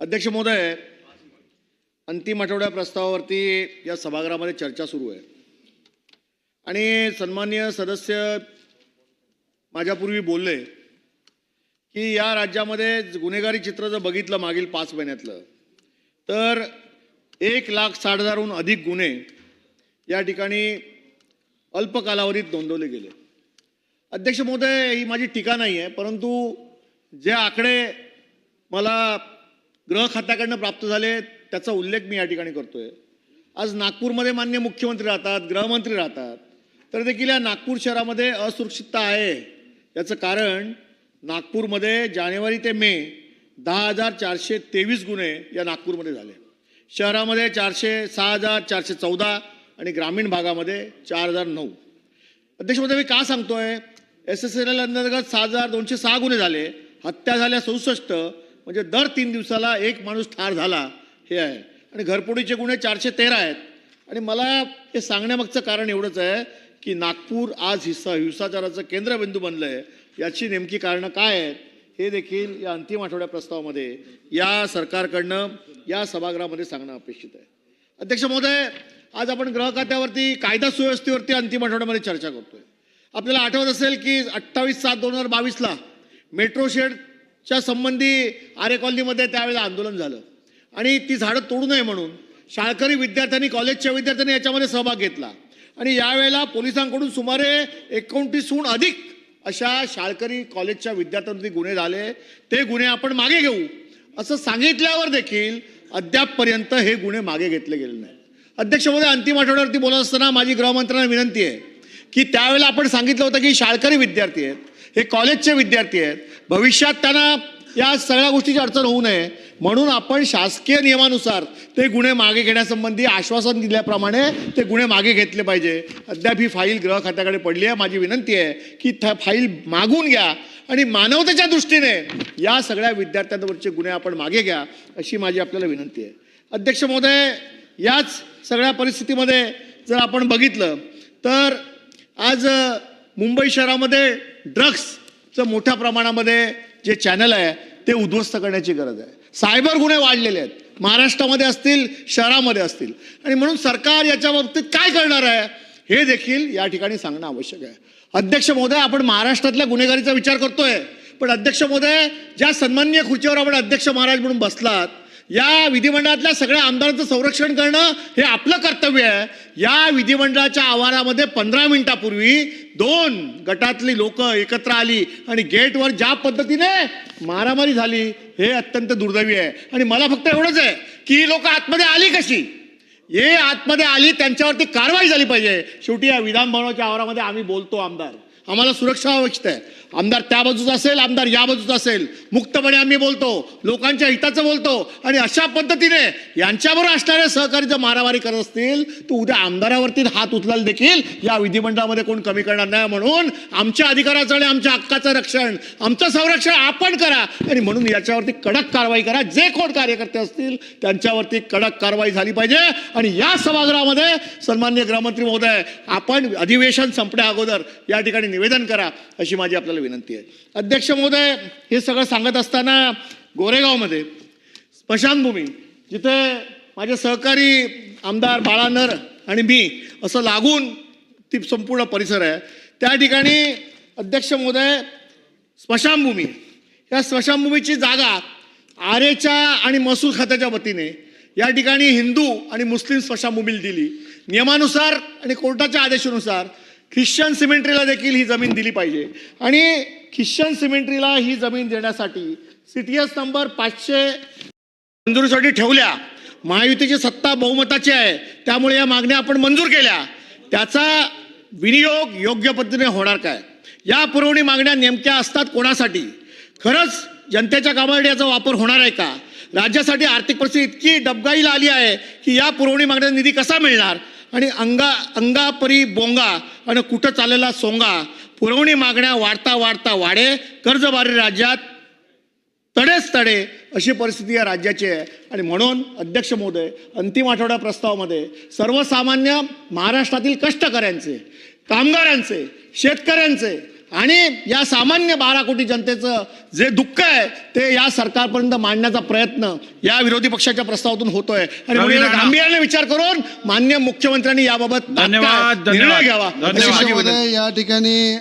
अध्यक्ष महोदय अंतिम आठवड्या प्रस्तावावरती या सभागृहामध्ये चर्चा सुरू आहे. आणि सन्मान्य सदस्य माझ्यापूर्वी बोलले की या राज्यामध्ये गुन्हेगारी चित्र जर बघितलं मागील पाच महिन्यातलं तर एक लाख साठ हजारहून अधिक गुन्हे या ठिकाणी अल्प कालावधीत नोंदवले गेले. अध्यक्ष महोदय ही माझी टीका नाही आहे परंतु जे आकडे मला गृह खात्याकडनं प्राप्त झाले त्याचा उल्लेख मी या ठिकाणी करतोय. आज नागपूरमध्ये मान्य मुख्यमंत्री राहतात गृहमंत्री राहतात तर देखील या नागपूर शहरामध्ये असुरक्षितता आहे. याचं कारण नागपूरमध्ये जानेवारी ते मे दहा हजार चारशे तेवीस गुन्हे या नागपूरमध्ये झाले. शहरामध्ये चारशे सहा हजार चारशे चौदा आणि ग्रामीण भागामध्ये चार हजार नऊ. अध्यक्ष महोदय मी का सांगतोय? एस एस एल अंतर्गत सहा हजार दोनशे सहा गुन्हे झाले हत्या झाल्या सदुसष्ट म्हणजे दर तीन दिवसाला एक माणूस ठार झाला हे आहे. आणि घरफोडीचे गुन्हे चारशे तेरा आहेत. आणि मला हे सांगण्यामागचं कारण एवढंच आहे की नागपूर आज हिस्सा हिंसाचाराचं केंद्रबिंदू बनलं आहे याची नेमकी कारणं काय आहेत हे देखील या अंतिम आठवड्या प्रस्तावामध्ये या सरकारकडनं या सभागृहामध्ये सांगणं अपेक्षित आहे. अध्यक्ष महोदय आज आपण ग्रह खात्यावरती कायदा सुव्यवस्थेवरती अंतिम आठवड्यामध्ये चर्चा करतोय. आपल्याला आठवत असेल की अठ्ठावीस सात दोन हजार बावीसला मेट्रो शेड च्या संबंधी आरे कॉलनीमध्ये त्यावेळेला आंदोलन झालं. आणि ती झाडं तोडू नये म्हणून शाळकरी विद्यार्थ्यांनी कॉलेजच्या विद्यार्थ्यांनी याच्यामध्ये सहभाग घेतला. आणि यावेळेला पोलिसांकडून सुमारे एकोणतीसहून अधिक अशा शाळकरी कॉलेजच्या विद्यार्थ्यांवरती गुन्हे झाले. ते गुन्हे आपण मागे घेऊ. असं सांगितल्यावर देखील अद्यापपर्यंत हे गुन्हे मागे घेतले गेले नाही अध्यक्षमध्ये अंतिम आठवड्यावरती बोलत असताना माझी गृहमंत्र्यांना विनंती आहे की त्यावेळेला आपण सांगितलं होतं की शाळकरी विद्यार्थी आहेत हे कॉलेजचे विद्यार्थी आहेत. भविष्यात त्यांना या सगळ्या गोष्टीची अडचण होऊ नये. म्हणून आपण शासकीय नियमानुसार ते गुन्हे मागे घेण्यासंबंधी आश्वासन दिल्याप्रमाणे ते गुन्हे मागे घेतले पाहिजे. अद्याप ही फाईल गृह खात्याकडे पडली आहे. माझी विनंती आहे की त्या फाईल मागून घ्या आणि मानवतेच्या दृष्टीने या सगळ्या विद्यार्थ्यांवरचे गुन्हे आपण मागे घ्या अशी माझी आपल्याला विनंती आहे. अध्यक्ष महोदय याच सगळ्या परिस्थितीमध्ये जर आपण बघितलं तर आज मुंबई शहरामध्ये ड्रग्सचं मोठ्या प्रमाणामध्ये जे चॅनल आहे ते उद्ध्वस्त करण्याची गरज आहे. सायबर गुन्हे वाढलेले आहेत. महाराष्ट्रामध्ये असतील शहरामध्ये असतील. आणि म्हणून सरकार याच्या बाबतीत काय करणार आहे हे देखील या ठिकाणी सांगणं आवश्यक आहे. अध्यक्ष महोदय आपण महाराष्ट्रातल्या गुन्हेगारीचा विचार करतोय. पण अध्यक्ष महोदय ज्या सन्मान्य खुर्चीवर आपण अध्यक्ष महाराज म्हणून बसलात या विधिमंडळातल्या सगळ्या आमदारांचं संरक्षण करणं हे आपलं कर्तव्य आहे. या विधिमंडळाच्या आवारामध्ये पंधरा मिनिटापूर्वी दोन गटातली लोक एकत्र आली आणि गेटवर ज्या पद्धतीने मारामारी झाली हे अत्यंत दुर्दैवी आहे. आणि मला फक्त एवढंच आहे की ही लोक आतमध्ये आली कशी? हे आतमध्ये आली त्यांच्यावरती कारवाई झाली पाहिजे. शेवटी या विधानभवनाच्या आवारामध्ये आम्ही बोलतो आमदार. आम्हाला सुरक्षा आवश्यक आहे. आमदार त्या बाजूचा असेल आमदार या बाजूचा असेल. मुक्तपणे आम्ही बोलतो लोकांच्या हिताचं बोलतो आणि अशा पद्धतीने यांच्याबरोबर असणारे सहकारी जर मारामारी करत असतील तर उद्या आमदारावरती हात उचलायला देखील या विधिमंडळामध्ये कोण कमी करणार नाही म्हणून आमच्या अधिकाराचं आणि आमच्या हक्काचं रक्षण आमचं संरक्षण आपण करा आणि म्हणून याच्यावरती कडक कारवाई करा. जे कोण कार्यकर्ते असतील त्यांच्यावरती कडक कारवाई झाली पाहिजे आणि या सभागृहामध्ये सन्मान्य गृहमंत्री महोदय आपण अधिवेशन संपण्या अगोदर या ठिकाणी निवेदन करा अशी माझी आपल्याला विनंती आहे. अध्यक्ष महोदय हे सगळं सांगत असताना गोरेगावमध्ये स्मशानभूमी जिथे माझे सहकारी आमदार बाळा नर आणि मी असं लागून ती संपूर्ण परिसर आहे त्या ठिकाणी अध्यक्ष महोदय स्मशानभूमी या स्मशानभूमीची जागा आरेच्या आणि महसूल खात्याच्या वतीने या ठिकाणी हिंदू आणि मुस्लिम स्मशानभूमीला दिली. नियमानुसार आणि कोर्टाच्या आदेशानुसार ख्रिश्चन सिमेंट्रीला देखील ही जमीन दिली पाहिजे. आणि ख्रिश्चन सिमेंट्रीला ही जमीन देण्यासाठी सिटीएस नंबर पाचशे मंजुरीसाठी ठेवल्या. महायुतीची सत्ता बहुमताची आहे. त्यामुळे या मागण्या आपण मंजूर केल्या. त्याचा विनियोग योग्य पद्धतीने होणार काय? या पुरवणी मागण्या नेमक्या असतात कोणासाठी? खरंच जनतेच्या कामासाठी याचा वापर होणार आहे का? राज्यासाठी आर्थिक परिस्थिती इतकी डबगाईला आली आहे की या पुरवणी मागण्या निधी कसा मिळणार? आणि अंगा अंगापरी बोंगा आणि कुठं चाललेला सोंगा पुरवणी मागण्या वाढता वाढता वाढे कर्जबारी राज्यात तडेच तडे अशी परिस्थिती या राज्याची आहे. आणि म्हणून अध्यक्ष महोदय अंतिम आठवड्या प्रस्तावामध्ये सर्वसामान्य महाराष्ट्रातील कष्टकऱ्यांचे कामगारांचे शेतकऱ्यांचे आणि या सामान्य बारा कोटी जनतेचं जे दुःख आहे ते या सरकारपर्यंत मांडण्याचा प्रयत्न या विरोधी पक्षाच्या प्रस्तावातून होतोय. आणि. गांभीर्याने विचार करून मान्य मुख्यमंत्र्यांनी याबाबत निर्णय धन्यवाद, घ्यावा. या ठिकाणी